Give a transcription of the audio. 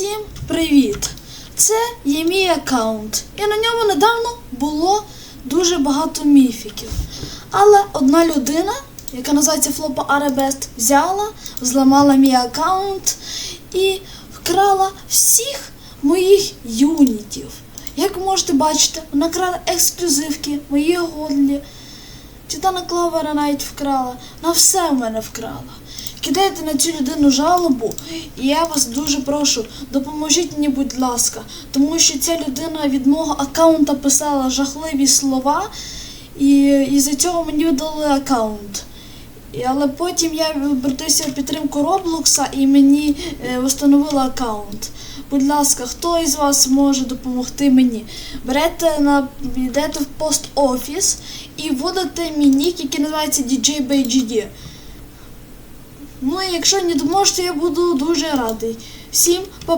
Всім привіт! Це є мій аккаунт. І на ньому недавно було дуже багато міфіків. Але одна людина, яка називається Флопа Аребест, взяла, зламала мій аккаунт і вкрала всіх моїх юнітів. Як ви можете бачити, вона крала ексклюзивки, мої годлі. Титана Клавера навіть вкрала, на все в мене вкрала. Кидайте на цю людину жалобу, і я вас дуже прошу, допоможіть мені, будь ласка, тому що ця людина від мого аккаунта писала жахливі слова, і і за цього мені видали аккаунт. Але потім я обратився в підтримку Роблокса і мені е, встановили аккаунт. Будь ласка, хто із вас може допомогти мені? Берете на йдете в пост офіс і вводите мій нік, який називається DJ BGD. Ну і якщо не допоможете, я буду дуже радий. Всім па